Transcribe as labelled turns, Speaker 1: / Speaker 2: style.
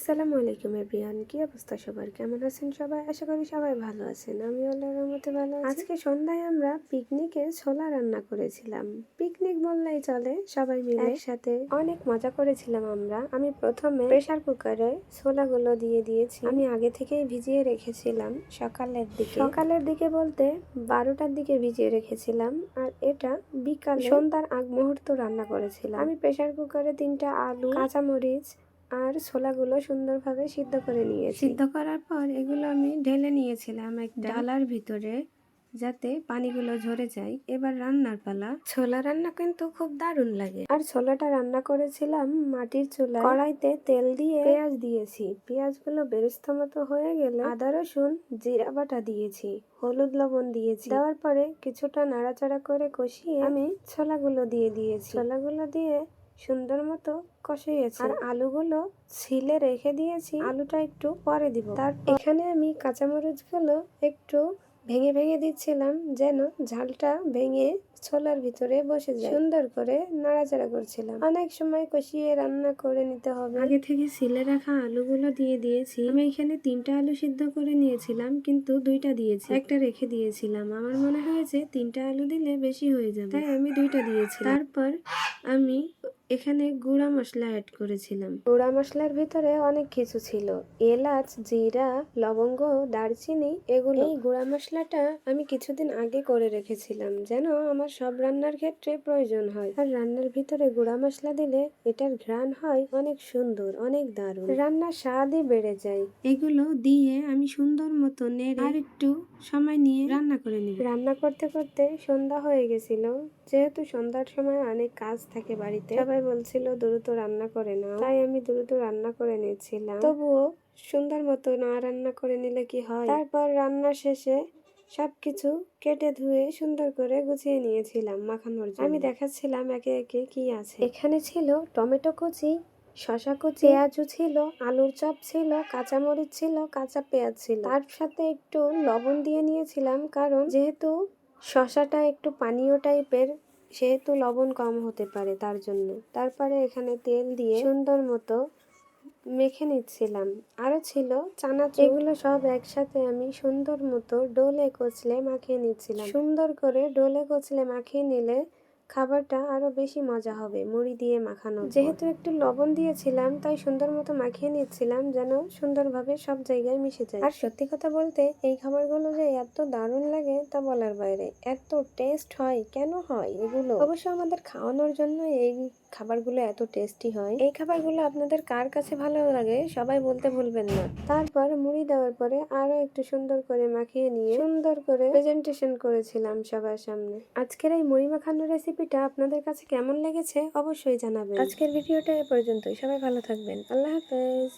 Speaker 1: আসসালামু আলাইকুম এভরিওয়ান, কি অবস্থা সবার? কেমন আছেন সবাই? আশা করি সবাই ভালো আছেন। আমি আল্লাহর রহমতে ভালো আজকে সন্ধ্যায় আমরা পিকনিকে ছোলা রান্না করেছিলাম। পিকনিক বললেই চলে, সবাই মিলে। একসাথে অনেক মজা করেছিলাম আমরা। আমি প্রথমে প্রেসার কুকারে ছোলাগুলো দিয়ে দিয়েছি। আমি আগে থেকেই ভিজিয়ে রেখেছিলাম সকালের দিকে। সকালের দিকে বলতে বারোটার দিকে ভিজিয়ে রেখেছিলাম। আর এটা বিকাল সন্ধ্যার আগ মুহূর্ত রান্না করেছিলাম। আমি প্রেসার কুকারে তিনটা আলু, কাঁচামরিচ আর ছোলাগুলো সুন্দরভাবে সিদ্ধ করে নিয়েছি। সিদ্ধ করার পর এগুলো আমি ঢেলে নিয়েছিলাম এক ডালার ভিতরে যাতে পানিগুলো ঝরে যায়। এবার রান্নার পালা। ছোলা রান্না কিন্তু খুব দারুণ লাগে। আর ছোলাটা রান্না করেছিলাম মাটির চুলা কড়াইতে তেল দিয়ে পেঁয়াজ দিয়েছি। পেঁয়াজগুলো বেরেস্ত মতো হয়ে গেলে আদা রসুন জিরা বাটা দিয়েছি। হলুদ লবণ দিয়েছি। দেওয়ার পরে কিছুটা নাড়াচাড়া করে কষিয়ে আমি ছোলাগুলো দিয়ে দিয়েছি। ছোলাগুলো দিয়ে সুন্দর মতো কষিয়েছি আর আলুগুলো ছিলে রেখে দিয়েছি। আলুটা একটু পরে দিব। তার এখানে আমি কাঁচামরিচগুলো একটু ভেঙে ভেঙে দিচ্ছিলাম যেন ঝালটা ভেঙে ছোলার ভিতরে বসে যায়। সুন্দর করে নাড়াচাড়া করছিলাম। অনেক সময় কষিয়ে রান্না করে নিতে হবে। আগে থেকে ছিলে রাখা আলুগুলো দিয়ে দিয়েছি। আমি এখানে তিনটা আলু সিদ্ধ করে নিয়েছিলাম কিন্তু দুইটা দিয়েছি। একটা রেখে দিয়েছিলাম। আমার মনে হয়েছে তিনটা আলু দিলে বেশি হয়ে যাবে। তাই আমি দুইটা দিয়েছি তারপর আমি এখানে গুঁড়া মশলা অ্যাড করেছিলাম। গুঁড়া মশলার ভিতরে অনেক কিছু ছিল। এলাচ, জিরা, লবঙ্গ, দারচিনি, এগুলো। এই গুঁড়া মশলাটা আমি কিছুদিন আগে করে রেখেছিলাম, যেন আমার সব রান্নার ক্ষেত্রে প্রয়োজন হয়। আর রান্নার ভিতরে গুঁড়া মশলা দিলে এটার ঘ্রাণ হয় অনেক সুন্দর, অনেক দারুণ। রান্নার স্বাদই বেড়ে যায়। এগুলো দিয়ে আমি সুন্দর মতো নেড়ে আর একটু সময় নিয়ে রান্না করে নিই রান্না করতে করতে সন্ধ্যা হয়ে গেছিল। যেহেতু সন্ধ্যার সময় অনেক কাজ থাকে বাড়িতে, সবাই বলছিল, দ্রুত রান্না করে নাও। তাই আমি দ্রুত রান্না করে নিয়েছিলাম। তবুও সুন্দর মতো না রান্না করে নিলে কি হয়? তারপর রান্না শেষে সবকিছু কেটে ধুয়ে সুন্দর করে গুছিয়ে নিয়েছিলাম মাখানোর জন্য। আমি দেখাচ্ছিলাম একে একে কি আছে। এখানে ছিল টমেটো কুচি শশা কুচি, পেঁয়াজও ছিল, আলুর চপ ছিল, কাঁচামরিচ ছিল, কাঁচা পেঁয়াজ ছিল। তার সাথে একটু লবণ দিয়ে নিয়েছিলাম, কারণ যেহেতু শশাটা একটু পানীয় টাইপের সেহেতু লবণ কম হতে পারে তার জন্য। তারপরে এখানে তেল দিয়ে সুন্দর মতো মেখে নিচ্ছিলাম। আরও ছিল চানা এগুলো সব একসাথে আমি সুন্দর মতো ডোলে কচলে মাখিয়ে নিচ্ছিলাম। সুন্দর করে ডোলে কচলে মাখিয়ে নিলে খাবারটা আরও বেশি মজা হবে মুড়ি দিয়ে মাখানো যেহেতু একটু লবণ দিয়েছিলাম তাই সুন্দর মতো মাখিয়ে নিচ্ছিলাম যেন সুন্দরভাবে সব জায়গায় মিশে যায়। আর সত্যি কথা বলতে এই খাবারগুলো যে এত দারুণ লাগে তা বলার বাইরে। এত টেস্ট হয় কেন হয় এগুলো? অবশ্য আমাদের খাওয়ানোর জন্য এই খাবারগুলো এত টেস্টি হয়। এই খাবারগুলো আপনাদের কার কাছে ভালো লাগে সবাই বলতে ভুলবেন না। তারপর মুড়ি দেওয়ার পরে আরও একটু সুন্দর করে মাখিয়ে নিয়ে সুন্দর করে প্রেজেন্টেশন করেছিলাম সবার সামনে। আজকের এই মুড়ি মাখানোর রেসিপিটা আপনাদের কাছে কেমন লেগেছে অবশ্যই জানাবেন। আজকের ভিডিওটা এ পর্যন্তই। সবাই ভালো থাকবেন। আল্লাহ হাফেজ।